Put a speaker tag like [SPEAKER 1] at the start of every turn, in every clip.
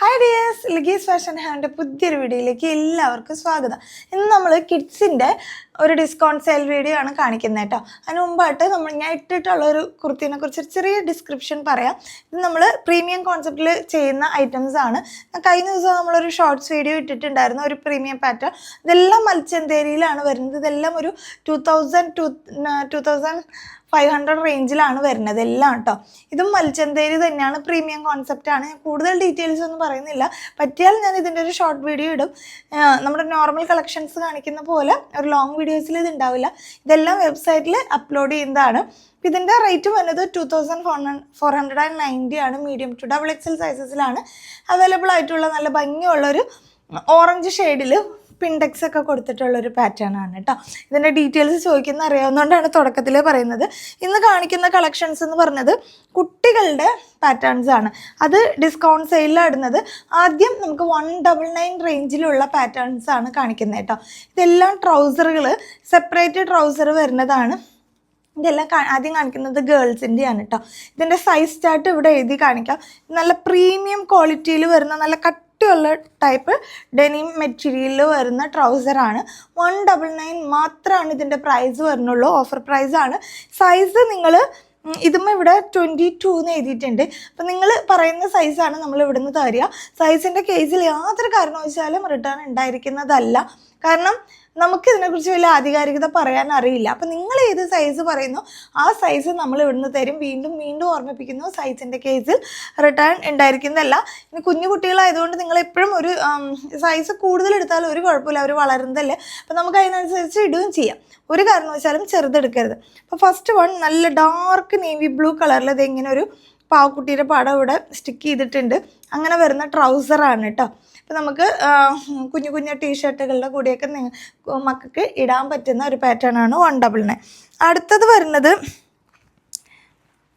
[SPEAKER 1] hi dears ലഗീസ് fashion ഹാൻഡ് പുതിയൊരു വീഡിയോയിലേക്ക് എല്ലാവർക്കും സ്വാഗതം ഇന്ന് നമ്മൾ കിഡ്സിൻ്റെ ഒരു ഡിസ്കൗണ്ട് സെയിൽ വീഡിയോ ആണ് കാണിക്കുന്നത് കേട്ടോ അതിന് മുമ്പായിട്ട് നമ്മൾ ഞാൻ ഇട്ടിട്ടുള്ള ഒരു കുർത്തിനെ കുറിച്ച് ചെറിയ ഡിസ്ക്രിപ്ഷൻ പറയാം ഇത് നമ്മൾ പ്രീമിയം കോൺസെപ്റ്റിൽ ചെയ്യുന്ന ഐറ്റംസ് ആണ് കഴിഞ്ഞ ദിവസം നമ്മളൊരു ഷോർട്സ് വീഡിയോ ഇട്ടിട്ടുണ്ടായിരുന്നു ഒരു പ്രീമിയം പാറ്റേൺ ഇതെല്ലാം മത്സ്യന്തേരിയിലാണ് വരുന്നത് ഇതെല്ലാം ഒരു two thousand to two thousand five hundred റേഞ്ചിലാണ് വരുന്നത് എല്ലാം കേട്ടോ ഇതും മൽച്ചന്തേരി തന്നെയാണ് പ്രീമിയം ആണ് കൂടുതൽ ഡീറ്റെയിൽസ് ഒന്നും പറയുന്നില്ല പറ്റിയാൽ ഞാൻ ഇതിൻ്റെ ഒരു ഷോർട്ട് വീഡിയോ ഇടും നമ്മുടെ നോർമൽ കളക്ഷൻസ് കാണിക്കുന്ന പോലെ ഒരു ലോങ് വീഡിയോസിൽ ഇത് ഉണ്ടാവില്ല ഇതെല്ലാം വെബ്സൈറ്റിൽ അപ്ലോഡ് ചെയ്യുന്നതാണ് ഇതിൻ്റെ റേറ്റ് വരുന്നത് two thousand four four hundred and ninety ആണ് മീഡിയം ടു ഡബിൾ എക്സൽ സൈസസിലാണ് അവൈലബിൾ ആയിട്ടുള്ള നല്ല ഭംഗിയുള്ളൊരു ഓറഞ്ച് ഷെയ്ഡിൽ ഇൻഡെക്സ് ഒക്കെ കൊടുത്തിട്ടുള്ള ഒരു പാറ്റേൺ ആണ് കേട്ടോ ഇതിൻ്റെ ഡീറ്റെയിൽസ് ചോദിക്കുന്ന അറിയാവുന്നതുകൊണ്ടാണ് തുടക്കത്തിൽ പറയുന്നത് ഇന്ന് കാണിക്കുന്ന കളക്ഷൻസ് എന്ന് പറഞ്ഞത് കുട്ടികളുടെ പാറ്റേൺസ് ആണ് അത് ഡിസ്കൗണ്ട് സെയിലിലിടുന്നത് ആദ്യം നമുക്ക് വൺ ഡബിൾ നയൻ റേഞ്ചിലുള്ള പാറ്റേൺസ് ആണ് കാണിക്കുന്നത് കേട്ടോ ഇതെല്ലാം ട്രൗസറുകൾ സെപ്പറേറ്റ് ട്രൗസർ വരുന്നതാണ് ഇതെല്ലാം ആദ്യം കാണിക്കുന്നത് ഗേൾസിൻ്റെയാണ് കേട്ടോ ഇതിൻ്റെ സൈസ് ചാർട്ട് ഇവിടെ എഴുതി കാണിക്കാം നല്ല പ്രീമിയം ക്വാളിറ്റിയിൽ വരുന്ന നല്ല കട്ടിയുള്ള ടൈപ്പ് ഡെനിം മെറ്റീരിയലിൽ വരുന്ന ട്രൗസറാണ് വൺ ഡബിൾ നയൻ മാത്രമാണ് ഇതിൻ്റെ പ്രൈസ് വരുന്നുള്ളൂ ഓഫർ പ്രൈസാണ് സൈസ് നിങ്ങൾ ഇതും ഇവിടെ ട്വൻറ്റി ടു എന്ന് എഴുതിയിട്ടുണ്ട് അപ്പം നിങ്ങൾ പറയുന്ന സൈസാണ് നമ്മൾ നിന്ന് തരിക സൈസിൻ്റെ കേസിൽ യാതൊരു കാരണവശാലും റിട്ടേൺ ഉണ്ടായിരിക്കുന്നതല്ല കാരണം നമുക്ക് ഇതിനെക്കുറിച്ച് വലിയ ആധികാരികത പറയാൻ അറിയില്ല അപ്പം നിങ്ങൾ ഏത് സൈസ് പറയുന്നു ആ സൈസ് നമ്മൾ ഇവിടുന്ന് തരും വീണ്ടും വീണ്ടും ഓർമ്മിപ്പിക്കുന്നു സൈസിൻ്റെ കേസിൽ റിട്ടേൺ ഉണ്ടായിരിക്കുന്നതല്ല ഇനി കുഞ്ഞു കുട്ടികളായതുകൊണ്ട് നിങ്ങൾ എപ്പോഴും ഒരു സൈസ് കൂടുതൽ എടുത്താൽ ഒരു കുഴപ്പമില്ല അവർ വളരുന്നതല്ലേ അപ്പം നമുക്ക് അതിനനുസരിച്ച് ഇടുകയും ചെയ്യാം ഒരു കാരണവശാലും ചെറുതെടുക്കരുത് അപ്പോൾ ഫസ്റ്റ് വൺ നല്ല ഡാർക്ക് നേവി ബ്ലൂ കളറിൽ ഇതെങ്ങനെ ഇങ്ങനെ ഒരു പാവക്കുട്ടിയുടെ പടം ഇവിടെ സ്റ്റിക്ക് ചെയ്തിട്ടുണ്ട് അങ്ങനെ വരുന്ന ട്രൗസറാണ് കേട്ടോ ഇപ്പം നമുക്ക് കുഞ്ഞു കുഞ്ഞു ടീഷർട്ടുകളുടെ കൂടെയൊക്കെ മക്കൾക്ക് ഇടാൻ പറ്റുന്ന ഒരു പാറ്റേൺ ആണ് വൺ ഡബിളിനെ അടുത്തത് വരുന്നത്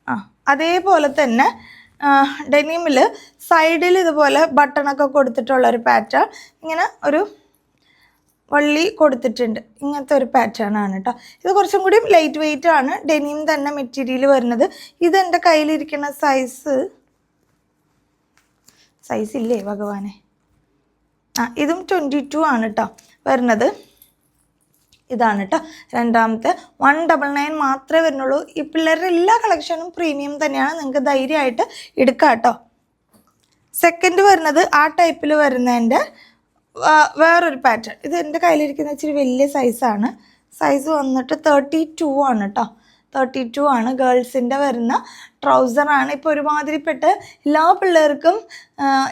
[SPEAKER 1] ആ അതേപോലെ തന്നെ ഡെനിമിൽ സൈഡിൽ ഇതുപോലെ ബട്ടണൊക്കെ കൊടുത്തിട്ടുള്ള ഒരു പാറ്റേൺ ഇങ്ങനെ ഒരു വള്ളി കൊടുത്തിട്ടുണ്ട് ഇങ്ങനത്തെ ഒരു പാറ്റേൺ ആണ് കേട്ടോ ഇത് കുറച്ചും കൂടി ലൈറ്റ് വെയിറ്റ് ആണ് ഡെനിം തന്നെ മെറ്റീരിയൽ വരുന്നത് ഇത് എൻ്റെ കയ്യിലിരിക്കുന്ന സൈസ് സൈസ് ഇല്ലേ ഭഗവാനെ ആ ഇതും ട്വൻറ്റി ടു ആണ് കേട്ടോ വരുന്നത് ഇതാണ് കേട്ടോ രണ്ടാമത്തെ വൺ ഡബിൾ നയൻ മാത്രമേ വരുന്നുള്ളൂ ഈ പിള്ളേരുടെ എല്ലാ കളക്ഷനും പ്രീമിയം തന്നെയാണ് നിങ്ങൾക്ക് ധൈര്യമായിട്ട് എടുക്കാം കേട്ടോ സെക്കൻഡ് വരുന്നത് ആ ടൈപ്പിൽ വരുന്നതിൻ്റെ വേറൊരു പാറ്റേൺ ഇത് എൻ്റെ കയ്യിലിരിക്കുന്ന ഇച്ചിരി വലിയ സൈസാണ് സൈസ് വന്നിട്ട് തേർട്ടി ടു ആണ് കേട്ടോ തേർട്ടി ടു ആണ് ഗേൾസിൻ്റെ വരുന്ന ട്രൗസറാണ് ഇപ്പോൾ ഒരുമാതിരിപ്പെട്ട് എല്ലാ പിള്ളേർക്കും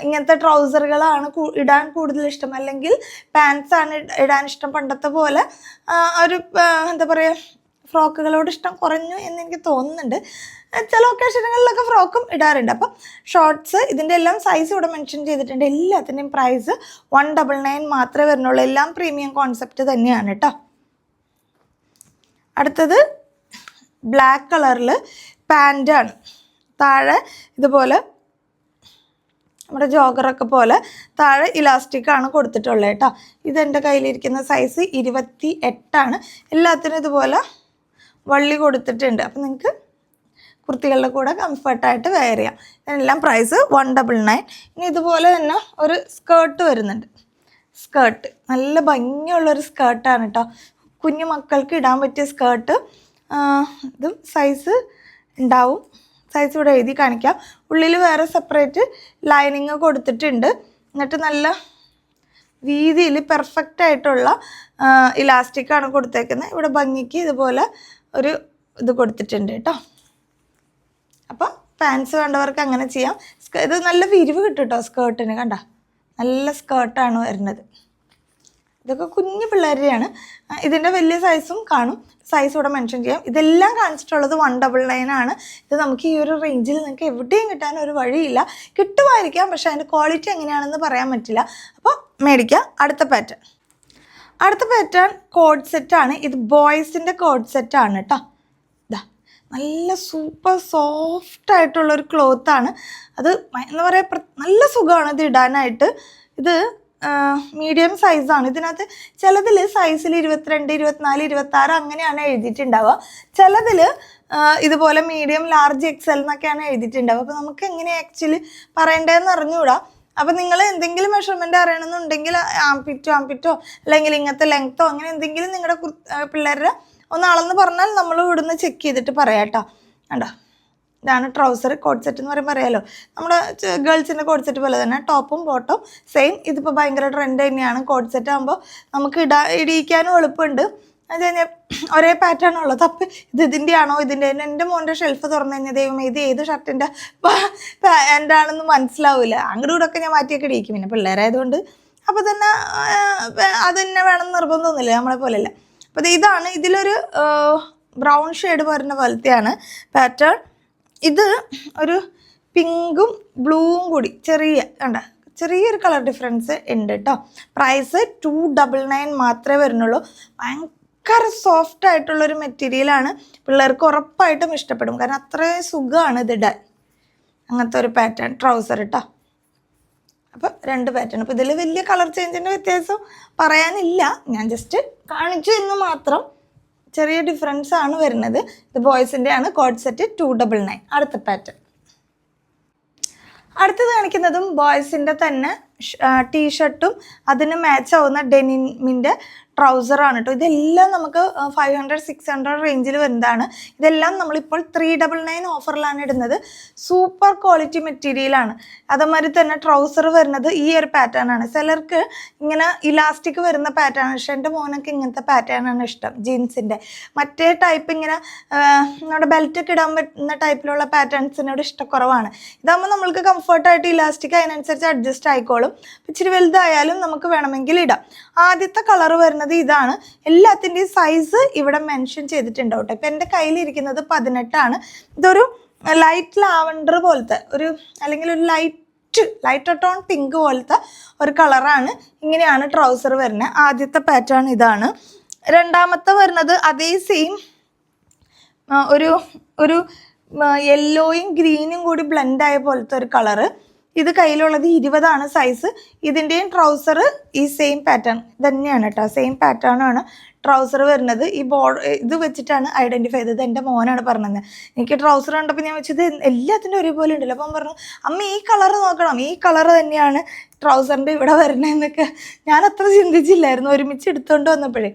[SPEAKER 1] ഇങ്ങനത്തെ ട്രൗസറുകളാണ് ഇടാൻ കൂടുതൽ ഇഷ്ടം അല്ലെങ്കിൽ പാൻസാണ് ഇടാൻ ഇഷ്ടം പണ്ടത്തെ പോലെ ഒരു എന്താ പറയുക ഫ്രോക്കുകളോട് ഇഷ്ടം കുറഞ്ഞു എന്ന് എനിക്ക് തോന്നുന്നുണ്ട് ചില ഒക്കേഷനുകളിലൊക്കെ ഫ്രോക്കും ഇടാറുണ്ട് അപ്പം ഷോർട്ട്സ് ഇതിൻ്റെ എല്ലാം സൈസ് ഇവിടെ മെൻഷൻ ചെയ്തിട്ടുണ്ട് എല്ലാത്തിൻ്റെയും പ്രൈസ് വൺ ഡബിൾ നയൻ മാത്രമേ വരുന്നുള്ളൂ എല്ലാം പ്രീമിയം കോൺസെപ്റ്റ് തന്നെയാണ് കേട്ടോ അടുത്തത് ബ്ലാക്ക് കളറിൽ പാൻറ്റേൺ താഴെ ഇതുപോലെ നമ്മുടെ ജോഗറൊക്കെ പോലെ താഴെ ഇലാസ്റ്റിക്കാണ് കൊടുത്തിട്ടുള്ളത് കേട്ടോ ഇതെൻ്റെ കയ്യിലിരിക്കുന്ന സൈസ് ഇരുപത്തി എട്ടാണ് എല്ലാത്തിനും ഇതുപോലെ വള്ളി കൊടുത്തിട്ടുണ്ട് അപ്പം നിങ്ങൾക്ക് കുർത്തികളുടെ കൂടെ കംഫർട്ടായിട്ട് വെയർ ചെയ്യാം ഇതിനെല്ലാം പ്രൈസ് വൺ ഡബിൾ നയൻ ഇനി ഇതുപോലെ തന്നെ ഒരു സ്കേർട്ട് വരുന്നുണ്ട് സ്കേർട്ട് നല്ല ഭംഗിയുള്ളൊരു സ്കേർട്ടാണ് കേട്ടോ കുഞ്ഞു മക്കൾക്ക് ഇടാൻ പറ്റിയ സ്കേർട്ട് ഇതും സൈസ് ഉണ്ടാവും സൈസ് ഇവിടെ എഴുതി കാണിക്കാം ഉള്ളിൽ വേറെ സെപ്പറേറ്റ് ലൈനിങ് കൊടുത്തിട്ടുണ്ട് എന്നിട്ട് നല്ല രീതിയിൽ പെർഫെക്റ്റ് ആയിട്ടുള്ള ഇലാസ്റ്റിക്കാണ് കൊടുത്തേക്കുന്നത് ഇവിടെ ഭംഗിക്ക് ഇതുപോലെ ഒരു ഇത് കൊടുത്തിട്ടുണ്ട് കേട്ടോ അപ്പോൾ പാൻസ് വേണ്ടവർക്ക് അങ്ങനെ ചെയ്യാം ഇത് നല്ല വിരിവ് കിട്ടും കേട്ടോ സ്കേർട്ടിന് കണ്ട നല്ല സ്കേർട്ടാണ് വരുന്നത് ഇതൊക്കെ കുഞ്ഞു പിള്ളേരുടെയാണ് ഇതിൻ്റെ വലിയ സൈസും കാണും സൈസ് ഇവിടെ മെൻഷൻ ചെയ്യാം ഇതെല്ലാം കാണിച്ചിട്ടുള്ളത് വൺ ഡബിൾ നയൻ ആണ് ഇത് നമുക്ക് ഈ ഒരു റേഞ്ചിൽ നിങ്ങൾക്ക് എവിടെയും കിട്ടാൻ ഒരു വഴിയില്ല കിട്ടുമായിരിക്കാം പക്ഷേ അതിൻ്റെ ക്വാളിറ്റി എങ്ങനെയാണെന്ന് പറയാൻ പറ്റില്ല അപ്പോൾ മേടിക്കുക അടുത്ത പാറ്റേൺ അടുത്ത പാറ്റേൺ കോഡ് സെറ്റാണ് ഇത് ബോയ്സിൻ്റെ കോഡ് സെറ്റാണ് കേട്ടോ നല്ല സൂപ്പർ സോഫ്റ്റ് ആയിട്ടുള്ള ഒരു ക്ലോത്താണ് അത് എന്താ പറയുക നല്ല സുഖമാണ് ഇത് ഇടാനായിട്ട് ഇത് മീഡിയം സൈസാണ് ഇതിനകത്ത് ചിലതിൽ സൈസിൽ ഇരുപത്തിരണ്ട് ഇരുപത്തിനാല് ഇരുപത്താറ് അങ്ങനെയാണ് എഴുതിയിട്ടുണ്ടാവുക ചിലതിൽ ഇതുപോലെ മീഡിയം ലാർജ് എക്സൽ എന്നൊക്കെയാണ് എഴുതിയിട്ടുണ്ടാവുക അപ്പോൾ നമുക്ക് എങ്ങനെ ആക്ച്വലി പറയേണ്ടതെന്ന് അറിഞ്ഞുകൂടാ അപ്പോൾ നിങ്ങൾ എന്തെങ്കിലും മെഷർമെൻറ്റ് അറിയണമെന്നുണ്ടെങ്കിൽ ആംപിറ്റോ ആംപിറ്റോ അല്ലെങ്കിൽ ഇങ്ങനത്തെ ലെങ്ത്തോ അങ്ങനെ എന്തെങ്കിലും നിങ്ങളുടെ പിള്ളേരുടെ ഒന്ന് അളന്ന് പറഞ്ഞാൽ നമ്മൾ ഇവിടുന്ന് ചെക്ക് ചെയ്തിട്ട് പറയാം കേട്ടോ കണ്ടോ ഇതാണ് ട്രൗസർ കോഡ് സെറ്റ് എന്ന് പറയുമ്പോൾ അറിയാലോ നമ്മൾ ഗേൾസിൻ്റെ കോഡ് സെറ്റ് പോലെ തന്നെ ടോപ്പും ബോട്ടം സെയിം ഇതിപ്പോൾ ഭയങ്കര ട്രെൻഡ് തന്നെയാണ് കോഡ് സെറ്റ് ആകുമ്പോൾ നമുക്ക് ഇടാ ഇടിയിക്കാനും എളുപ്പമുണ്ട് അത് കഴിഞ്ഞാൽ ഒരേ പാറ്റേൺ ഉള്ളത് അപ്പം ഇത് ഇതിൻ്റെ ആണോ ഇതിൻ്റെ എൻ്റെ മോൻ്റെ ഷെൽഫ് തുറന്നു കഴിഞ്ഞാൽ ദൈവം ഇത് ഏത് ഷർട്ടിൻ്റെ എന്താണെന്ന് മനസ്സിലാവില്ല അങ്ങോട്ടും കൂടെ ഒക്കെ ഞാൻ മാറ്റിയൊക്കെ ഇടിക്കും പിന്നെ പിള്ളേരായതുകൊണ്ട് അപ്പോൾ തന്നെ അത് തന്നെ വേണമെന്ന് നിർബന്ധമൊന്നുമില്ല നമ്മളെ പോലെയല്ല അപ്പോൾ ഇതാണ് ഇതിലൊരു ബ്രൗൺ ഷെയ്ഡ് വരുന്ന പോലത്തെയാണ് പാറ്റേൺ ഇത് ഒരു പിങ്കും ബ്ലൂവും കൂടി ചെറിയ കണ്ട ചെറിയൊരു കളർ ഡിഫറൻസ് ഉണ്ട് കേട്ടോ പ്രൈസ് ടു ഡബിൾ നയൻ മാത്രമേ വരുന്നുള്ളൂ ഭയങ്കര സോഫ്റ്റ് ആയിട്ടുള്ളൊരു മെറ്റീരിയലാണ് പിള്ളേർക്ക് ഉറപ്പായിട്ടും ഇഷ്ടപ്പെടും കാരണം അത്രയും സുഖമാണ് ഇത് ഇടാൻ അങ്ങനത്തെ ഒരു പാറ്റേൺ ട്രൗസർ കേട്ടോ അപ്പോൾ രണ്ട് പാറ്റേൺ അപ്പോൾ ഇതിൽ വലിയ കളർ ചേഞ്ചിൻ്റെ വ്യത്യാസം പറയാനില്ല ഞാൻ ജസ്റ്റ് കാണിച്ചു എന്ന് മാത്രം ചെറിയ ഡിഫറൻസ് ആണ് വരുന്നത് ഇത് ബോയ്സിൻ്റെ ആണ് code set two double nine അടുത്ത പാറ്റേൺ അടുത്തത് കാണിക്കുന്നതും ബോയ്സിൻ്റെ തന്നെ ടീഷർട്ടും അതിന് മാച്ച് ആവുന്ന ഡെനിമിൻ്റെ ആണ് കേട്ടോ ഇതെല്ലാം നമുക്ക് ഫൈവ് ഹൺഡ്രഡ് സിക്സ് ഹൺഡ്രഡ് റേഞ്ചിൽ വരുന്നതാണ് ഇതെല്ലാം നമ്മളിപ്പോൾ ത്രീ ഡബിൾ നയൻ ഓഫറിലാണ് ഇടുന്നത് സൂപ്പർ ക്വാളിറ്റി മെറ്റീരിയലാണ് അതേമാതിരി തന്നെ ട്രൗസർ വരുന്നത് ഈ ഒരു പാറ്റേൺ ആണ് ചിലർക്ക് ഇങ്ങനെ ഇലാസ്റ്റിക് വരുന്ന പാറ്റേൺ ഇഷ്ടം എൻ്റെ മോനൊക്കെ ഇങ്ങനത്തെ പാറ്റേൺ ആണ് ഇഷ്ടം ജീൻസിൻ്റെ മറ്റേ ടൈപ്പ് ഇങ്ങനെ നമ്മുടെ ബെൽറ്റൊക്കെ ഇടാൻ പറ്റുന്ന ടൈപ്പിലുള്ള പാറ്റേൺസിനോട് ഇഷ്ടക്കുറവാണ് ഇതാകുമ്പോൾ നമ്മൾക്ക് കംഫർട്ടായിട്ട് ഇലാസ്റ്റിക് അതിനനുസരിച്ച് അഡ്ജസ്റ്റ് ആയിക്കോളും ഇച്ചിരി വലുതായാലും നമുക്ക് വേണമെങ്കിൽ ഇടാം ആദ്യത്തെ കളർ വരുന്നത് പറയുന്നത് ഇതാണ് എല്ലാത്തിൻ്റെയും സൈസ് ഇവിടെ മെൻഷൻ ചെയ്തിട്ടുണ്ട് ഇപ്പം എൻ്റെ കയ്യിലിരിക്കുന്നത് പതിനെട്ടാണ് ഇതൊരു ലൈറ്റ് ലാവണ്ടർ പോലത്തെ ഒരു അല്ലെങ്കിൽ ഒരു ലൈറ്റ് ലൈറ്റ് ടോൺ പിങ്ക് പോലത്തെ ഒരു കളറാണ് ഇങ്ങനെയാണ് ട്രൗസർ വരുന്നത് ആദ്യത്തെ പാറ്റേൺ ഇതാണ് രണ്ടാമത്തെ വരുന്നത് അതേ സെയിം ഒരു ഒരു യെല്ലോയും ഗ്രീനും കൂടി ബ്ലെൻഡായ പോലത്തെ ഒരു കളറ് ഇത് കയ്യിലുള്ളത് ഇരുപതാണ് സൈസ് ഇതിൻ്റെയും ട്രൗസർ ഈ സെയിം പാറ്റേൺ തന്നെയാണ് കേട്ടോ സെയിം പാറ്റേണാണ് ട്രൗസർ വരുന്നത് ഈ ബോ ഇത് വെച്ചിട്ടാണ് ഐഡൻറ്റിഫൈ ചെയ്തത് എൻ്റെ മോനാണ് പറഞ്ഞത് എനിക്ക് ട്രൗസർ കണ്ടപ്പോൾ ഞാൻ വെച്ചത് എല്ലാത്തിൻ്റെ ഒരുപോലെ ഉണ്ടല്ലോ അപ്പം പറഞ്ഞു അമ്മ ഈ കളർ നോക്കണം ഈ കളർ തന്നെയാണ് ട്രൗസറിൻ്റെ ഇവിടെ വരണമെന്നൊക്കെ ഞാൻ അത്ര ചിന്തിച്ചില്ലായിരുന്നു ഒരുമിച്ച് എടുത്തുകൊണ്ട് വന്നപ്പോഴേ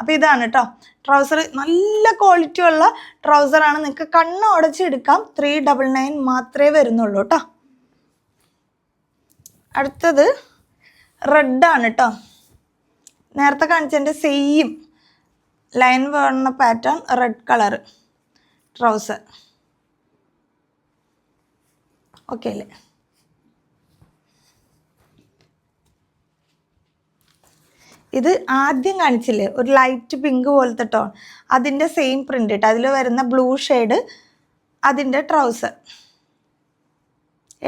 [SPEAKER 1] അപ്പം ഇതാണ് കേട്ടോ ട്രൗസർ നല്ല ക്വാളിറ്റി ഉള്ള ട്രൗസറാണ് നിങ്ങൾക്ക് കണ്ണ് ഉടച്ചെടുക്കാം ത്രീ ഡബിൾ നയൻ മാത്രമേ വരുന്നുള്ളൂ കേട്ടോ അടുത്തത് റെഡാണ് കേട്ടോ നേരത്തെ കാണിച്ചതിൻ്റെ സെയിം ലൈൻ വേണ pattern red colour trouser okay അല്ലേ ഇത് ആദ്യം കാണിച്ചില്ലേ ഒരു ലൈറ്റ് പിങ്ക് പോലത്തെ ടോൺ അതിൻ്റെ സെയിം പ്രിൻ്റ് ഇട്ട് അതിൽ വരുന്ന ബ്ലൂ ഷെയ്ഡ് അതിൻ്റെ ട്രൗസർ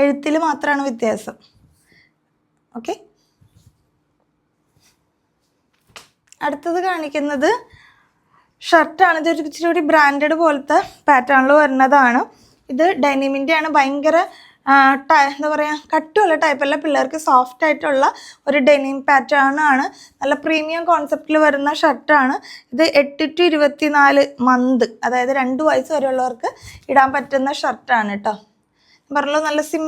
[SPEAKER 1] എഴുത്തിൽ മാത്രമാണ് വ്യത്യാസം ഓക്കെ അടുത്തത് കാണിക്കുന്നത് ഷർട്ടാണ് ഇതൊരു ഇച്ചിരി കൂടി ബ്രാൻഡഡ് പോലത്തെ പാറ്റേണിൽ വരുന്നതാണ് ഇത് ഡൈനിമിൻ്റെ ആണ് ഭയങ്കര എന്താ പറയുക ടൈപ്പ് ടൈപ്പല്ല പിള്ളേർക്ക് സോഫ്റ്റ് ആയിട്ടുള്ള ഒരു ഡെനിം പാറ്റേൺ ആണ് നല്ല പ്രീമിയം കോൺസെപ്റ്റിൽ വരുന്ന ഷർട്ടാണ് ഇത് എട്ട് ടു ഇരുപത്തിനാല് മന്ത് അതായത് രണ്ട് വയസ്സ് വരെയുള്ളവർക്ക് ഇടാൻ പറ്റുന്ന ഷർട്ടാണ് കേട്ടോ പറഞ്ഞു നല്ല സിം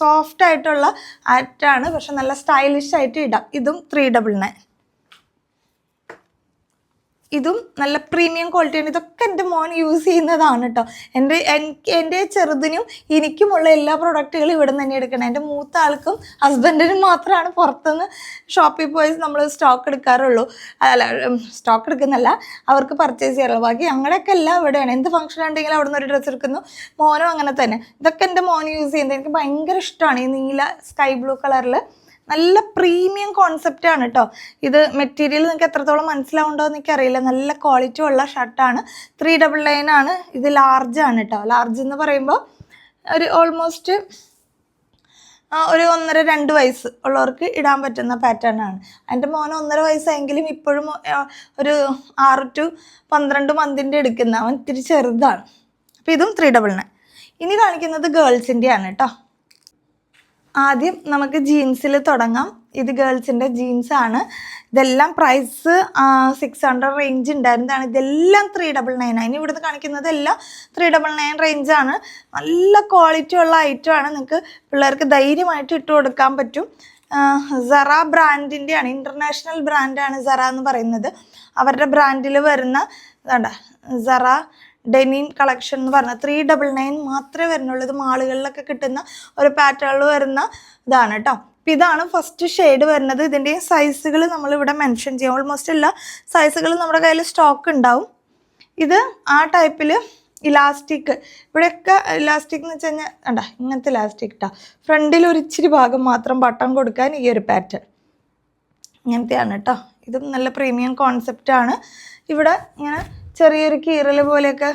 [SPEAKER 1] സോഫ്റ്റ് ആയിട്ടുള്ള ആറ്റാണ് പക്ഷെ നല്ല സ്റ്റൈലിഷ് ആയിട്ട് ഇടാം ഇതും ത്രീ ഡബിൾ നയൻ ഇതും നല്ല പ്രീമിയം ക്വാളിറ്റിയാണ് ഇതൊക്കെ എൻ്റെ മോൻ യൂസ് ചെയ്യുന്നതാണ് കേട്ടോ എൻ്റെ എൻ്റെ ചെറുതിനും എനിക്കുമുള്ള എല്ലാ പ്രൊഡക്റ്റുകളും ഇവിടെ തന്നെ എടുക്കണം എൻ്റെ മൂത്ത ആൾക്കും ഹസ്ബൻഡിനും മാത്രമാണ് പുറത്തുനിന്ന് ഷോപ്പിൽ പോയി നമ്മൾ സ്റ്റോക്ക് എടുക്കാറുള്ളൂ അല്ല സ്റ്റോക്ക് എടുക്കുന്നല്ല അവർക്ക് പർച്ചേസ് ചെയ്യാറുള്ളൂ ബാക്കി ഞങ്ങളുടെയൊക്കെ എല്ലാം ഇവിടെയാണ് എന്ത് ഫംഗ്ഷൻ ഉണ്ടെങ്കിലും അവിടെ നിന്ന് ഒരു ഡ്രസ്സ് എടുക്കുന്നു മോനും അങ്ങനെ തന്നെ ഇതൊക്കെ എൻ്റെ മോൻ യൂസ് ചെയ്യുന്നത് എനിക്ക് ഭയങ്കര ഇഷ്ടമാണ് ഈ നീല സ്കൈ ബ്ലൂ കളറിൽ നല്ല പ്രീമിയം കോൺസെപ്റ്റ് ആണ് കേട്ടോ ഇത് മെറ്റീരിയൽ നിങ്ങൾക്ക് എത്രത്തോളം മനസ്സിലാവുണ്ടോ എന്ന് എനിക്കറിയില്ല നല്ല ക്വാളിറ്റി ഉള്ള ഷർട്ടാണ് ത്രീ ഡബിൾ നയൻ ആണ് ഇത് ലാർജ് ആണ് കേട്ടോ ലാർജ് എന്ന് പറയുമ്പോൾ ഒരു ഓൾമോസ്റ്റ് ഒരു ഒന്നര രണ്ട് വയസ്സ് ഉള്ളവർക്ക് ഇടാൻ പറ്റുന്ന പാറ്റേൺ ആണ് എൻ്റെ മോന് ഒന്നര വയസ്സായെങ്കിലും ഇപ്പോഴും ഒരു ആറ് ടു പന്ത്രണ്ട് മന്തിൻ്റെ എടുക്കുന്ന അവൻ ഇത്തിരി ചെറുതാണ് അപ്പോൾ ഇതും ത്രീ ഡബിൾ നയൻ ഇനി കാണിക്കുന്നത് ഗേൾസിൻ്റെയാണ് ആണ് കേട്ടോ ആദ്യം നമുക്ക് ജീൻസിൽ തുടങ്ങാം ഇത് ഗേൾസിൻ്റെ ജീൻസ് ആണ് ഇതെല്ലാം പ്രൈസ് സിക്സ് ഹൺഡ്രഡ് റേഞ്ച് ഉണ്ടായിരുന്നതാണ് ഇതെല്ലാം ത്രീ ഡബിൾ നയൻ ആണ് ഇവിടുന്ന് എല്ലാം ത്രീ ഡബിൾ നയൻ റേഞ്ചാണ് നല്ല ക്വാളിറ്റി ഉള്ള ഐറ്റമാണ് നിങ്ങൾക്ക് പിള്ളേർക്ക് ധൈര്യമായിട്ട് ഇട്ട് കൊടുക്കാൻ പറ്റും സറ ആണ് ഇൻ്റർനാഷണൽ ബ്രാൻഡാണ് സറ എന്ന് പറയുന്നത് അവരുടെ ബ്രാൻഡിൽ വരുന്ന സറ ഡെനിൻ കളക്ഷൻ എന്ന് പറഞ്ഞ ത്രീ ഡബിൾ നയൻ മാത്രമേ വരുന്നുള്ളൂ ഇത് മാളുകളിലൊക്കെ കിട്ടുന്ന ഒരു പാറ്റേണിൽ വരുന്ന ഇതാണ് കേട്ടോ അപ്പോൾ ഇതാണ് ഫസ്റ്റ് ഷെയ്ഡ് വരുന്നത് ഇതിൻ്റെ സൈസുകൾ നമ്മളിവിടെ മെൻഷൻ ചെയ്യാം ഓൾമോസ്റ്റ് എല്ലാ സൈസുകളും നമ്മുടെ കയ്യിൽ സ്റ്റോക്ക് ഉണ്ടാവും ഇത് ആ ടൈപ്പിൽ ഇലാസ്റ്റിക് ഇവിടെയൊക്കെ ഇലാസ്റ്റിക് എന്ന് വെച്ച് കഴിഞ്ഞാൽ വേണ്ട ഇങ്ങനത്തെ ഇലാസ്റ്റിക് ഇട്ടാ ഫ്രണ്ടിൽ ഒരു ഭാഗം മാത്രം ബട്ടൺ കൊടുക്കാൻ ഈ ഒരു പാറ്റേൺ ഇങ്ങനത്തെയാണ് കേട്ടോ ഇതും നല്ല പ്രീമിയം കോൺസെപ്റ്റാണ് ഇവിടെ ഇങ്ങനെ ചെറിയൊരു കീറൽ പോലെയൊക്കെ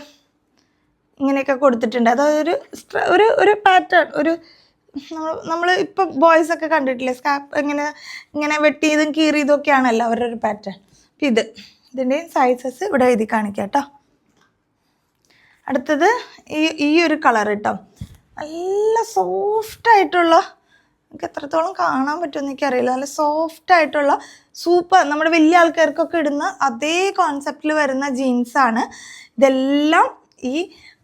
[SPEAKER 1] ഇങ്ങനെയൊക്കെ കൊടുത്തിട്ടുണ്ട് അതായത് ഒരു ഒരു ഒരു പാറ്റേൺ ഒരു നമ്മൾ ഇപ്പം ബോയ്സ് ഒക്കെ കണ്ടിട്ടില്ലേ സ്കാപ്പ് ഇങ്ങനെ ഇങ്ങനെ വെട്ടിയതും കീറിയതും ഒക്കെയാണല്ലോ അവരുടെ ഒരു പാറ്റേൺ അപ്പം ഇത് ഇതിൻ്റെയും സൈസസ് ഇവിടെ എഴുതി കാണിക്കാം കേട്ടോ അടുത്തത് ഈ ഈ ഒരു കളർ കേട്ടോ നല്ല സോഫ്റ്റ് ആയിട്ടുള്ള നമുക്ക് എത്രത്തോളം കാണാൻ പറ്റുമെന്ന് എനിക്കറിയില്ല നല്ല സോഫ്റ്റ് ആയിട്ടുള്ള സൂപ്പർ നമ്മുടെ വലിയ ആൾക്കാർക്കൊക്കെ ഇടുന്ന അതേ കോൺസെപ്റ്റിൽ വരുന്ന ജീൻസാണ് ഇതെല്ലാം ഈ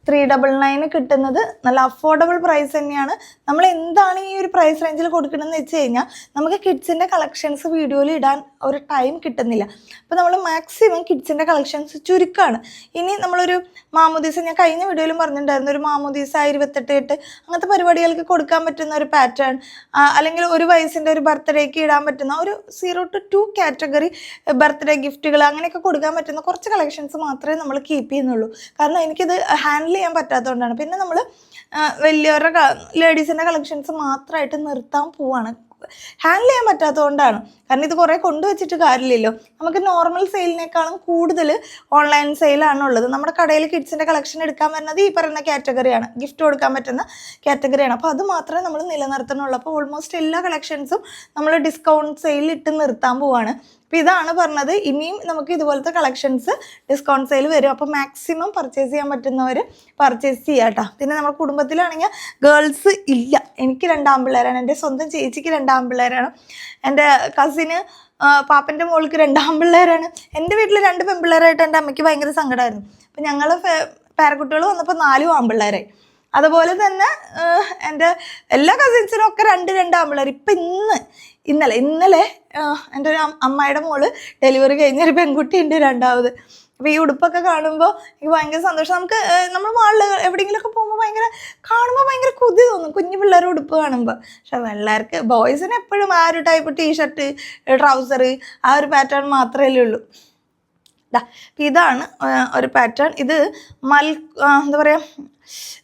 [SPEAKER 1] ത്രീ ഡബിൾ നയന് കിട്ടുന്നത് നല്ല അഫോർഡബിൾ പ്രൈസ് തന്നെയാണ് നമ്മൾ എന്താണ് ഈ ഒരു പ്രൈസ് റേഞ്ചിൽ കൊടുക്കണമെന്ന് വെച്ച് കഴിഞ്ഞാൽ നമുക്ക് കിഡ്സിൻ്റെ കളക്ഷൻസ് വീഡിയോയിൽ ഇടാൻ ഒരു ടൈം കിട്ടുന്നില്ല അപ്പോൾ നമ്മൾ മാക്സിമം കിഡ്സിൻ്റെ കളക്ഷൻസ് ചുരുക്കമാണ് ഇനി നമ്മളൊരു മാമോദീസ ഞാൻ കഴിഞ്ഞ വീഡിയോയിലും പറഞ്ഞിട്ടുണ്ടായിരുന്നു ഒരു മാമോദീസ ഇരുപത്തെട്ട് എട്ട് അങ്ങനത്തെ പരിപാടികൾക്ക് കൊടുക്കാൻ പറ്റുന്ന ഒരു പാറ്റേൺ അല്ലെങ്കിൽ ഒരു വയസ്സിൻ്റെ ഒരു ബർത്ത്ഡേക്ക് ഇടാൻ പറ്റുന്ന ഒരു zero two two category birthday ഗിഫ്റ്റുകൾ അങ്ങനെയൊക്കെ കൊടുക്കാൻ പറ്റുന്ന കുറച്ച് കളക്ഷൻസ് മാത്രമേ നമ്മൾ കീപ്പ് ചെയ്യുന്നുള്ളൂ കാരണം എനിക്കിത് ഹാൻഡിൽ ഹാൻഡിൽ ചെയ്യാൻ പറ്റാത്തതുകൊണ്ടാണ് പിന്നെ നമ്മൾ വലിയവരുടെ ലേഡീസിൻ്റെ കളക്ഷൻസ് മാത്രമായിട്ട് നിർത്താൻ പോവാണ് ഹാൻഡിൽ ചെയ്യാൻ പറ്റാത്തതുകൊണ്ടാണ് കാരണം ഇത് കുറേ കൊണ്ടുവച്ചിട്ട് കാര്യമില്ലല്ലോ നമുക്ക് നോർമൽ സെയിലിനേക്കാളും കൂടുതൽ ഓൺലൈൻ സെയിലാണ് ഉള്ളത് നമ്മുടെ കടയിൽ കിഡ്സിൻ്റെ കളക്ഷൻ എടുക്കാൻ വരുന്നത് ഈ പറയുന്ന കാറ്റഗറിയാണ് ഗിഫ്റ്റ് കൊടുക്കാൻ പറ്റുന്ന കാറ്റഗറിയാണ് അപ്പോൾ അത് മാത്രമേ നമ്മൾ നിലനിർത്തണുള്ളൂ അപ്പോൾ ഓൾമോസ്റ്റ് എല്ലാ കളക്ഷൻസും നമ്മൾ ഡിസ്കൗണ്ട് സെയിലിട്ട് ഇട്ട് നിർത്താൻ പോവാണ് അപ്പോൾ ഇതാണ് പറഞ്ഞത് ഇനിയും നമുക്ക് ഇതുപോലത്തെ കളക്ഷൻസ് ഡിസ്കൗണ്ട് സെയിൽ വരും അപ്പോൾ മാക്സിമം പർച്ചേസ് ചെയ്യാൻ പറ്റുന്നവർ പർച്ചേസ് ചെയ്യാട്ടോ കേട്ടോ പിന്നെ നമ്മുടെ കുടുംബത്തിലാണെങ്കിൽ ഗേൾസ് ഇല്ല എനിക്ക് രണ്ടാം പിള്ളേരാണ് എൻ്റെ സ്വന്തം ചേച്ചിക്ക് പിള്ളേരാണ് എൻ്റെ കസിന് പാപ്പൻ്റെ മോൾക്ക് രണ്ടാം പിള്ളേരാണ് എൻ്റെ വീട്ടിൽ രണ്ട് പെൺപിള്ളേരായിട്ട് എൻ്റെ അമ്മയ്ക്ക് ഭയങ്കര സങ്കടമായിരുന്നു അപ്പം ഞങ്ങൾ പേരക്കുട്ടികൾ വന്നപ്പോൾ നാലും ആമ്പിള്ളേരായി അതുപോലെ തന്നെ എൻ്റെ എല്ലാ കസിൻസിനും ഒക്കെ രണ്ട് രണ്ട് ആമ്പിളർ ഇപ്പം ഇന്ന് ഇന്നലെ ഇന്നലെ എൻ്റെ ഒരു അമ്മയുടെ മോള് ഡെലിവറി കഴിഞ്ഞൊരു പെൺകുട്ടി ഉണ്ട് രണ്ടാമത് അപ്പോൾ ഈ ഉടുപ്പൊക്കെ കാണുമ്പോൾ എനിക്ക് ഭയങ്കര സന്തോഷം നമുക്ക് നമ്മൾ മാളിൽ എവിടെയെങ്കിലുമൊക്കെ പോകുമ്പോൾ ഭയങ്കര കാണുമ്പോൾ ഭയങ്കര കൊതി തോന്നും കുഞ്ഞു പിള്ളേരുടെ ഉടുപ്പ് കാണുമ്പോൾ പക്ഷെ പിള്ളേർക്ക് ബോയ്സിന് എപ്പോഴും ആ ഒരു ടൈപ്പ് ടീഷർട്ട് ട്രൗസർ ആ ഒരു പാറ്റേൺ മാത്രമേ ഉള്ളൂ ദാ ഇതാണ് ഒരു പാറ്റേൺ ഇത് മൽ എന്താ പറയുക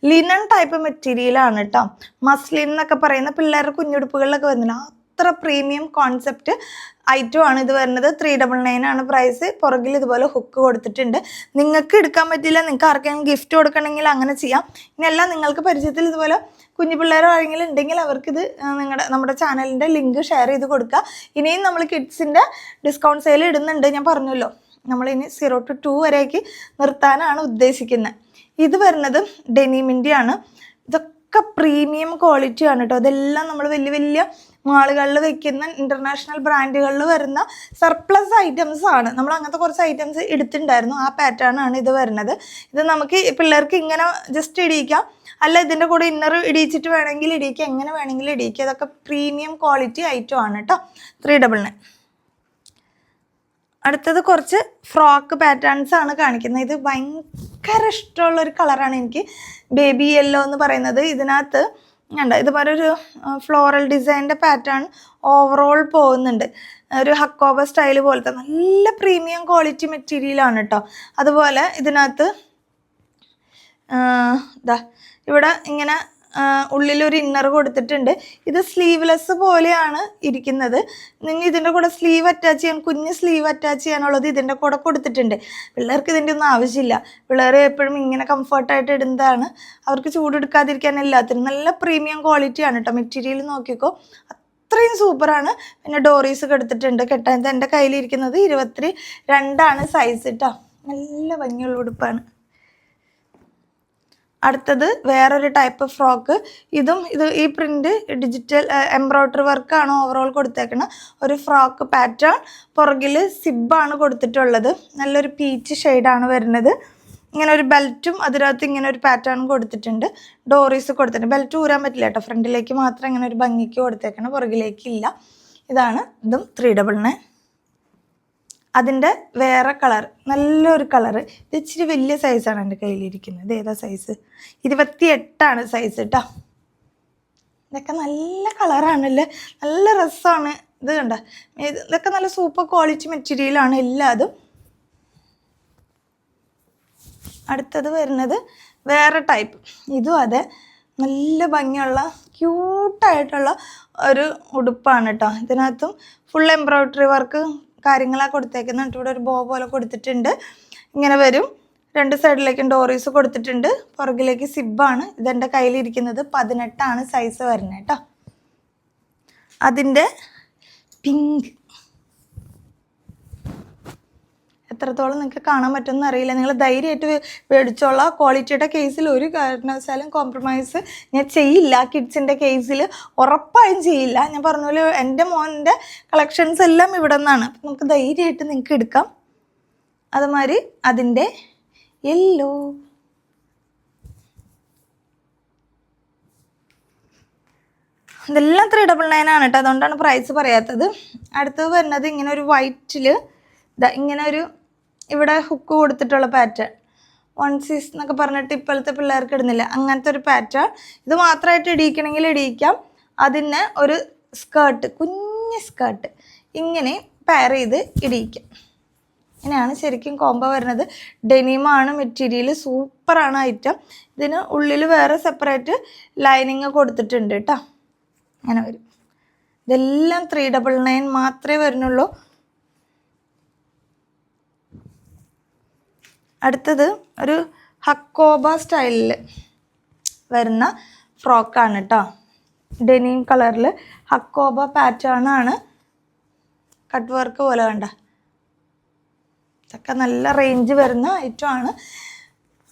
[SPEAKER 1] ലിനൺ ടൈപ്പ് മെറ്റീരിയലാണ് കേട്ടോ മസ്ലിൻ എന്നൊക്കെ പറയുന്ന പിള്ളേരുടെ കുഞ്ഞുടുപ്പുകളിലൊക്കെ വരുന്നില്ല അത്ര പ്രീമിയം കോൺസെപ്റ്റ് ഐറ്റം ആണ് ഇത് വരുന്നത് ത്രീ ഡബിൾ നയൻ ആണ് പ്രൈസ് പുറകിൽ ഇതുപോലെ ഹുക്ക് കൊടുത്തിട്ടുണ്ട് നിങ്ങൾക്ക് എടുക്കാൻ പറ്റില്ല നിങ്ങൾക്ക് ആർക്കെങ്കിലും ഗിഫ്റ്റ് കൊടുക്കണമെങ്കിൽ അങ്ങനെ ചെയ്യാം ഇനിയെല്ലാം നിങ്ങൾക്ക് പരിചയത്തിൽ ഇതുപോലെ കുഞ്ഞു പിള്ളേരോ ആരെങ്കിലും ഉണ്ടെങ്കിൽ അവർക്കിത് നിങ്ങളുടെ നമ്മുടെ ചാനലിൻ്റെ ലിങ്ക് ഷെയർ ചെയ്ത് കൊടുക്കുക ഇനിയും നമ്മൾ കിഡ്സിൻ്റെ ഡിസ്കൗണ്ട് സെയിൽ ഇടുന്നുണ്ട് ഞാൻ പറഞ്ഞല്ലോ നമ്മളിനി സീറോ ടു ടു വരേക്ക് നിർത്താനാണ് ഉദ്ദേശിക്കുന്നത് ഇത് വരുന്നത് ഡെനിമിൻ്റെ ആണ് ഇതൊക്കെ പ്രീമിയം ക്വാളിറ്റി ആണ് കേട്ടോ അതെല്ലാം നമ്മൾ വലിയ വലിയ മാളുകളിൽ വെക്കുന്ന ഇൻ്റർനാഷണൽ ബ്രാൻഡുകളിൽ വരുന്ന സർപ്ലസ് ഐറ്റംസ് ആണ് നമ്മൾ അങ്ങനത്തെ കുറച്ച് ഐറ്റംസ് എടുത്തിട്ടുണ്ടായിരുന്നു ആ പാറ്റേൺ ആണ് ഇത് വരുന്നത് ഇത് നമുക്ക് പിള്ളേർക്ക് ഇങ്ങനെ ജസ്റ്റ് ഇടിയിക്കാം അല്ല ഇതിൻ്റെ കൂടെ ഇന്നർ ഇടിയിച്ചിട്ട് വേണമെങ്കിൽ ഇടിയിക്കുക എങ്ങനെ വേണമെങ്കിലും ഇടിയിക്കുക ഇതൊക്കെ പ്രീമിയം ക്വാളിറ്റി ഐറ്റം ആണ് കേട്ടോ ത്രീ ഡബിൾ നയൻ അടുത്തത് കുറച്ച് ഫ്രോക്ക് പാറ്റേൺസ് ആണ് കാണിക്കുന്നത് ഇത് ഭയങ്കര ഇഷ്ടമുള്ള ഒരു കളറാണ് എനിക്ക് ബേബി യെല്ലോ എന്ന് പറയുന്നത് ഇതിനകത്ത് ഉണ്ട് ഇതുപോലെ ഒരു ഫ്ലോറൽ ഡിസൈൻ്റെ പാറ്റേൺ ഓവറോൾ പോകുന്നുണ്ട് ഒരു ഹക്കോബ സ്റ്റൈൽ പോലത്തെ നല്ല പ്രീമിയം ക്വാളിറ്റി മെറ്റീരിയലാണ് കേട്ടോ അതുപോലെ ഇതിനകത്ത് ഇതാ ഇവിടെ ഇങ്ങനെ ഉള്ളിലൊരു ഇന്നർ കൊടുത്തിട്ടുണ്ട് ഇത് സ്ലീവ്ലെസ് പോലെയാണ് ഇരിക്കുന്നത് നിങ്ങൾ ഇതിൻ്റെ കൂടെ സ്ലീവ് അറ്റാച്ച് ചെയ്യാൻ കുഞ്ഞ് സ്ലീവ് അറ്റാച്ച് ചെയ്യാനുള്ളത് ഇതിൻ്റെ കൂടെ കൊടുത്തിട്ടുണ്ട് പിള്ളേർക്ക് ഇതിൻ്റെ ഒന്നും ആവശ്യമില്ല പിള്ളേർ എപ്പോഴും ഇങ്ങനെ കംഫർട്ടായിട്ട് ഇടുന്നതാണ് അവർക്ക് ചൂടെടുക്കാതിരിക്കാൻ എല്ലാത്തിനും നല്ല പ്രീമിയം ക്വാളിറ്റിയാണ് കേട്ടോ മെറ്റീരിയൽ നോക്കിക്കോ അത്രയും സൂപ്പറാണ് പിന്നെ ഡോറീസ് എടുത്തിട്ടുണ്ട് കെട്ടാൻ എൻ്റെ കയ്യിലിരിക്കുന്നത് ഇരുപത്തി രണ്ടാണ് സൈസ് കേട്ടോ നല്ല ഭംഗിയുള്ള ഉടുപ്പാണ് അടുത്തത് വേറൊരു ടൈപ്പ് ഫ്രോക്ക് ഇതും ഇത് ഈ പ്രിൻ്റ് ഡിജിറ്റൽ എംബ്രോയ്ഡറി വർക്കാണ് ഓവറോൾ കൊടുത്തേക്കുന്നത് ഒരു ഫ്രോക്ക് പാറ്റേൺ പുറകിൽ സിബാണ് കൊടുത്തിട്ടുള്ളത് നല്ലൊരു പീച്ച് ഷെയ്ഡാണ് വരുന്നത് ഇങ്ങനെ ഒരു ബെൽറ്റും അതിനകത്ത് ഇങ്ങനെ ഒരു പാറ്റേൺ കൊടുത്തിട്ടുണ്ട് ഡോറീസ് കൊടുത്തിട്ടുണ്ട് ബെൽറ്റ് ഊരാൻ പറ്റില്ല കേട്ടോ ഫ്രണ്ടിലേക്ക് മാത്രം ഇങ്ങനെ ഒരു ഭംഗിക്ക് കൊടുത്തേക്കണം പുറകിലേക്കില്ല ഇതാണ് ഇതും ത്രീ ഡബിൾ നയൻ അതിൻ്റെ വേറെ കളർ നല്ലൊരു കളർ ഇത് ഇച്ചിരി വലിയ സൈസാണ് എൻ്റെ കയ്യിലിരിക്കുന്നത് ഇത് ഏതാ സൈസ് ഇരുപത്തി എട്ടാണ് സൈസ് കേട്ടോ ഇതൊക്കെ നല്ല കളറാണല്ലേ നല്ല രസമാണ് ഇത് കണ്ട ഇതൊക്കെ നല്ല സൂപ്പർ ക്വാളിറ്റി മെറ്റീരിയലാണ് എല്ലാതും അടുത്തത് വരുന്നത് വേറെ ടൈപ്പ് ഇതും അതെ നല്ല ഭംഗിയുള്ള ക്യൂട്ടായിട്ടുള്ള ഒരു ഉടുപ്പാണ് കേട്ടോ ഇതിനകത്തും ഫുൾ എംബ്രോയ്ഡറി വർക്ക് കാര്യങ്ങളാണ് കൊടുത്തേക്കുന്നത് ഇവിടെ ഒരു ബോ പോലെ കൊടുത്തിട്ടുണ്ട് ഇങ്ങനെ വരും രണ്ട് സൈഡിലേക്കും ഡോറീസ് കൊടുത്തിട്ടുണ്ട് പുറകിലേക്ക് സിബാണ് ഇതെൻ്റെ കയ്യിലിരിക്കുന്നത് പതിനെട്ടാണ് സൈസ് വരുന്നത് കേട്ടോ അതിൻ്റെ പിങ്ക് എത്രത്തോളം നിങ്ങൾക്ക് കാണാൻ പറ്റുമെന്ന് അറിയില്ല നിങ്ങൾ ധൈര്യമായിട്ട് മേടിച്ചോളാം ക്വാളിറ്റിയുടെ കേസിൽ ഒരു കാരണവശാലും കോംപ്രമൈസ് ഞാൻ ചെയ്യില്ല കിഡ്സിൻ്റെ കേസിൽ ഉറപ്പായും ചെയ്യില്ല ഞാൻ പറഞ്ഞ പോലെ എൻ്റെ മോൻ്റെ കളക്ഷൻസ് എല്ലാം ഇവിടെ നിന്നാണ് അപ്പം നമുക്ക് ധൈര്യമായിട്ട് നിങ്ങൾക്ക് എടുക്കാം അതുമാതിരി അതിൻ്റെ എല്ലോ ഇതെല്ലാം ത്രീ നയൻ ആണ് കേട്ടോ അതുകൊണ്ടാണ് പ്രൈസ് പറയാത്തത് അടുത്തത് വരുന്നത് ഇങ്ങനെ ഒരു വൈറ്റിൽ ഇങ്ങനെ ഒരു ഇവിടെ ഹുക്ക് കൊടുത്തിട്ടുള്ള പാറ്റേൺ വൺ സീസ് എന്നൊക്കെ പറഞ്ഞിട്ട് ഇപ്പോഴത്തെ പിള്ളേർക്ക് ഇടുന്നില്ല അങ്ങനത്തെ ഒരു പാറ്റേൺ ഇത് മാത്രമായിട്ട് ഇടിയിക്കണമെങ്കിൽ ഇടിയിക്കാം അതിന് ഒരു സ്കേർട്ട് കുഞ്ഞ് സ്കേർട്ട് ഇങ്ങനെ പെയർ ചെയ്ത് ഇടിയിക്കാം ഇങ്ങനെയാണ് ശരിക്കും കോംബോ വരുന്നത് ഡെനിമാണ് മെറ്റീരിയൽ സൂപ്പറാണ് ഐറ്റം ഇതിന് ഉള്ളിൽ വേറെ സെപ്പറേറ്റ് ലൈനിങ് കൊടുത്തിട്ടുണ്ട് കേട്ടോ അങ്ങനെ വരും ഇതെല്ലാം ത്രീ ഡബിൾ നയൻ മാത്രമേ വരുന്നുള്ളൂ അടുത്തത് ഒരു ഹക്കോബ സ്റ്റൈലിൽ വരുന്ന ഫ്രോക്കാണ് കേട്ടോ ഡെനിം കളറിൽ ഹക്കോബ പാറ്റേണാണ് കട്ട് വർക്ക് പോലെ വേണ്ട ഇതൊക്കെ നല്ല റേഞ്ച് വരുന്ന ഐറ്റമാണ്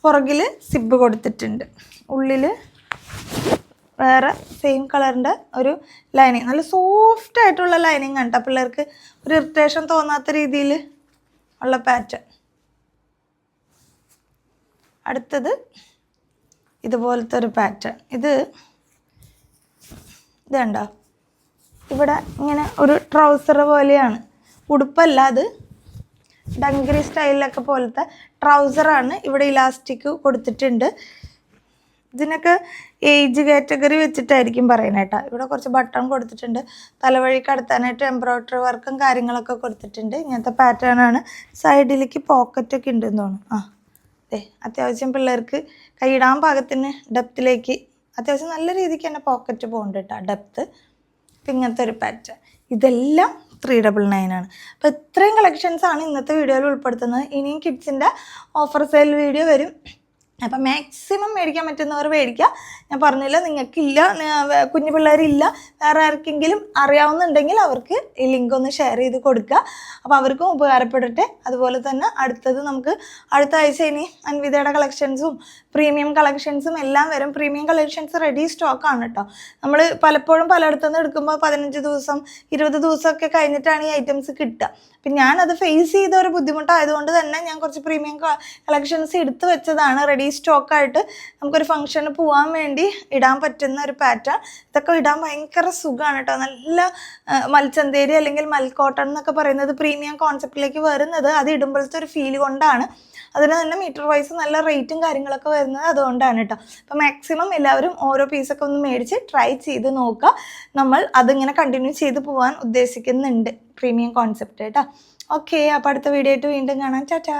[SPEAKER 1] പുറകിൽ സിബ് കൊടുത്തിട്ടുണ്ട് ഉള്ളിൽ വേറെ സെയിം കളറിൻ്റെ ഒരു ലൈനിങ് നല്ല സോഫ്റ്റ് ആയിട്ടുള്ള ലൈനിങ് ആണ് കേട്ടോ പിള്ളേർക്ക് ഒരു ഇറിറ്റേഷൻ തോന്നാത്ത രീതിയിൽ ഉള്ള പാറ്റേൺ അടുത്തത് ഇതുപോലത്തെ ഒരു പാറ്റേൺ ഇത് ഇതുണ്ടോ ഇവിടെ ഇങ്ങനെ ഒരു ട്രൗസർ പോലെയാണ് ഉടുപ്പല്ല അത് ഡങ്കരി സ്റ്റൈലിലൊക്കെ പോലത്തെ ട്രൗസറാണ് ഇവിടെ ഇലാസ്റ്റിക് കൊടുത്തിട്ടുണ്ട് ഇതിനൊക്കെ ഏജ് കാറ്റഗറി വെച്ചിട്ടായിരിക്കും പറയണേട്ടാ ഇവിടെ കുറച്ച് ബട്ടൺ കൊടുത്തിട്ടുണ്ട് തലവഴി കടത്താനായിട്ട് എംബ്രോയ്ഡറി വർക്കും കാര്യങ്ങളൊക്കെ കൊടുത്തിട്ടുണ്ട് ഇങ്ങനത്തെ പാറ്റേൺ ആണ് സൈഡിലേക്ക് പോക്കറ്റൊക്കെ ഉണ്ടെന്ന് തോന്നുന്നു ആ അത്യാവശ്യം പിള്ളേർക്ക് കൈയിടാൻ പാകത്തിന് ഡെപ്തിലേക്ക് അത്യാവശ്യം നല്ല രീതിക്ക് തന്നെ പോക്കറ്റ് പോകുന്നുണ്ട് കേട്ടോ ഡെപ്ത്ത് അപ്പം ഇങ്ങനത്തെ ഒരു പാറ്റേൺ ഇതെല്ലാം ത്രീ ഡബിൾ നയൻ ആണ് അപ്പോൾ ഇത്രയും കളക്ഷൻസാണ് ഇന്നത്തെ വീഡിയോയിൽ ഉൾപ്പെടുത്തുന്നത് ഇനിയും കിഡ്സിൻ്റെ ഓഫർ സെയിൽ വീഡിയോ വരും അപ്പം മാക്സിമം മേടിക്കാൻ പറ്റുന്നവർ മേടിക്കുക ഞാൻ പറഞ്ഞില്ല നിങ്ങൾക്കില്ല കുഞ്ഞു പിള്ളേരില്ല വേറെ ആർക്കെങ്കിലും അറിയാവുന്നുണ്ടെങ്കിൽ അവർക്ക് ഈ ലിങ്ക് ഒന്ന് ഷെയർ ചെയ്ത് കൊടുക്കുക അപ്പോൾ അവർക്കും ഉപകാരപ്പെടട്ടെ അതുപോലെ തന്നെ അടുത്തത് നമുക്ക് അടുത്ത ആഴ്ച ഇനി അൻവിതയുടെ കളക്ഷൻസും പ്രീമിയം കളക്ഷൻസും എല്ലാം വരും പ്രീമിയം കളക്ഷൻസ് റെഡി സ്റ്റോക്ക് ആണ് കേട്ടോ നമ്മൾ പലപ്പോഴും നിന്ന് എടുക്കുമ്പോൾ പതിനഞ്ച് ദിവസം ഇരുപത് ദിവസമൊക്കെ കഴിഞ്ഞിട്ടാണ് ഈ ഐറ്റംസ് കിട്ടുക അപ്പം ഞാനത് ഫേസ് ചെയ്ത ഒരു ബുദ്ധിമുട്ടായതുകൊണ്ട് തന്നെ ഞാൻ കുറച്ച് പ്രീമിയം കളക്ഷൻസ് എടുത്തു വെച്ചതാണ് റെഡി സ്റ്റോക്കായിട്ട് നമുക്കൊരു ഫംഗ്ഷന് പോകാൻ വേണ്ടി ഇടാൻ പറ്റുന്ന ഒരു പാറ്റേൺ ഇതൊക്കെ ഇടാൻ ഭയങ്കര സുഖമാണ് കേട്ടോ നല്ല മൽച്ചന്തേരി അല്ലെങ്കിൽ മൽക്കോട്ടൺ എന്നൊക്കെ പറയുന്നത് പ്രീമിയം കോൺസെപ്റ്റിലേക്ക് വരുന്നത് അത് ഇടുമ്പോഴത്തെ ഒരു ഫീൽ കൊണ്ടാണ് അതിന് തന്നെ മീറ്റർ വൈസ് നല്ല റേറ്റും കാര്യങ്ങളൊക്കെ വരുന്നത് അതുകൊണ്ടാണ് കേട്ടോ അപ്പോൾ മാക്സിമം എല്ലാവരും ഓരോ പീസൊക്കെ ഒന്ന് മേടിച്ച് ട്രൈ ചെയ്ത് നോക്കുക നമ്മൾ അതിങ്ങനെ കണ്ടിന്യൂ ചെയ്ത് പോകാൻ ഉദ്ദേശിക്കുന്നുണ്ട് പ്രീമിയം കോൺസെപ്റ്റ് കേട്ടോ ഓക്കെ അപ്പോൾ അടുത്ത വീഡിയോ ആയിട്ട് വീണ്ടും കാണാം ചാച്ചാ